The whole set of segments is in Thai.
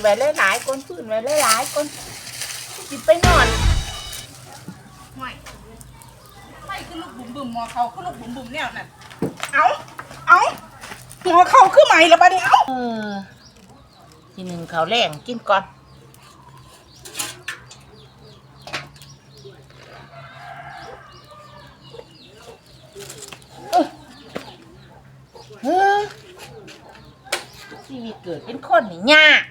ไว้หลายๆคนพื้นไว้หลายๆคนสิไปนอนไม่ไม่คือลูกบุ๋มบุ๋มหมอเขาคือลูกบุ๋มบุ๋มเนี่ยน่ะเอาเอาหัวเขาคือไหมละบัดนี้เอาเออทีหนึ่งเขาวแรงกินก่อนเอ้ยเฮ้ยชีวิตเกิดเป็นคนนี่ยาก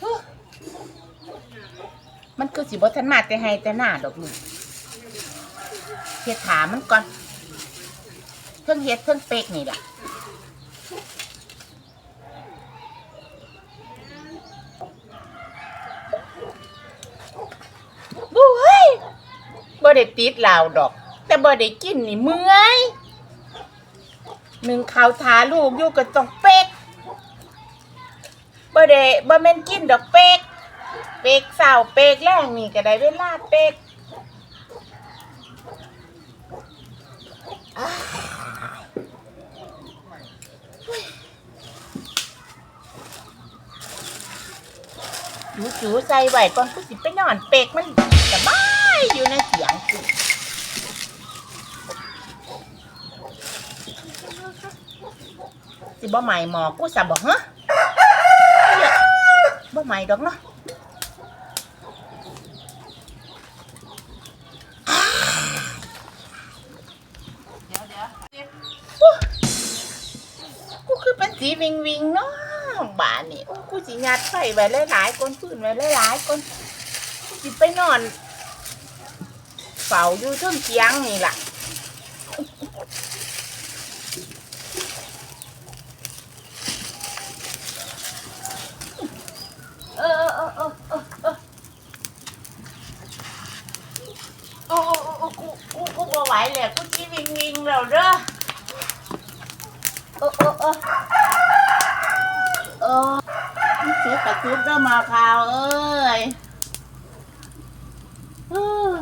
เฮ้ยมันคือ สิบทันมาแต่ให้แต่หน้าดอกลูกเฮ็ดถามมันก่อนเพิ่งเฮ็ดเพิ่งเป๊กนี่แหละบุ้ยบ่ได้ติดเหล้าดอก แต่บ่ได้กินนี่เมื่อยหนึ่งข้าวทาลูกอยู่กับต้องเป๊กบ่ได้บ่แม่นกินดอกเป๊ก เป๊กสาวเป๊กแรงนี่ก็ได้เวลาเป๊กจูจูใส่ไว้ก่อนกูสิไปนอนเป๊กมันสบายอยู่ในเสียงกูสิบ่ใหม่หมอกูสับบอกฮะบ่ใหม่ดอกเนาะ เดี๋ยวเดี๋ยว กูคือเป็น สีวิงวิงเนาะบ้านนี่โอ้กูสิยัดไฟไว้หลายๆคนพื้นไว้หลายๆคนกูสิไปนอนเฝ้าอยู่เทิงเตียงนี่ล่ะเออเออเออเออเออโอ้โอ้โอ้โอ้กูกูกูบ่ไหวแล้วกูสิวิงวิงแล้วเด้อเออเออเออ เออซุปกับซุปเด้อมาข่าวเอ้ยเออ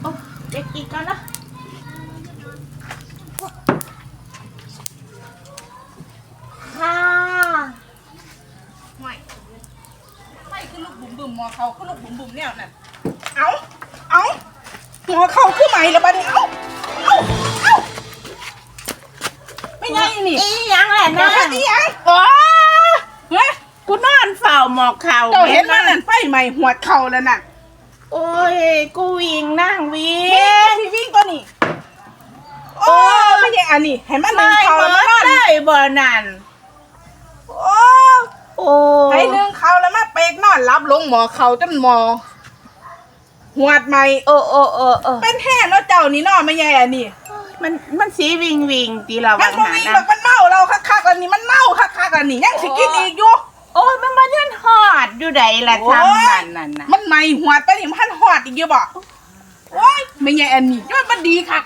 โอ้เด็กกินกันนะค่ะไม่ไม่คือลูกบุ๋มบุ๋มมอเขาคือลูกบุ๋มบุ๋มเนี่ยน่ะเอาเอาหัวเขาคือไหมละบัดนี้เอาเอา นี่อีหยังแหละเดี๋ยวนะแค่นี้ยังโอ้เฮ้ยกูนอนเฝ้าหมอกเข่าเจ้าเห็นมันนั่นไฟไหม้หัวเข่าแล้วน่ะ โอ้ย กูวิ่งนั่งวิ่เฮ้งยวิ่งตัวนี้ โอ้ไม่ใช่อันนี้เห็นมันหนึ่งไม่เข่าเบิแล้วดมันนอนได้บ่นั่นโอ้โอ้ให้หนึ่งเขาแล้วมาเปกนอนรับลงหมอเขาจนหมอหวดใหม่โอ้โอ้โอ้โอ้เป็นแห้งแล้วเจ้านี่นอนไม่แย่อันนี้ มันมันสีวิงวิงตีละมัวันนบ่หามีนะหรอกมันเมาเราคักๆอันนี้มันเมาคักๆอันนี้ยังสิกินอีกอยู่ โอ้ยมันมาเลื่อนหอดอยู่ใดละโอ้ย ทำนั่นนั่นน่ะมันใหม่หวดไปนี่มันหอดอีกอยู่บ่โอ้ยไม่แย่อันนี้ยอดมันดีค่ะ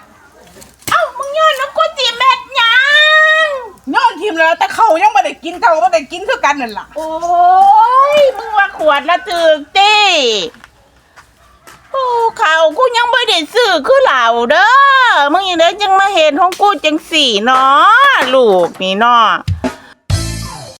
เอ้ามึงย้อนแล้วกูจีเม็ดหยังย้อนทีมแล้วแต่เขายังไม่ได้กินเขาไม่ได้กินคือกันนั่นล่ะโอ้ยมึงว่าขวดละถึกตีโอ้เขากูยังไม่ได้ซื้อคือเหล่าเด้อ มึงยังได้ยังมาเห็นห้องกูจังสี่เนาะลูกนี่เนาะ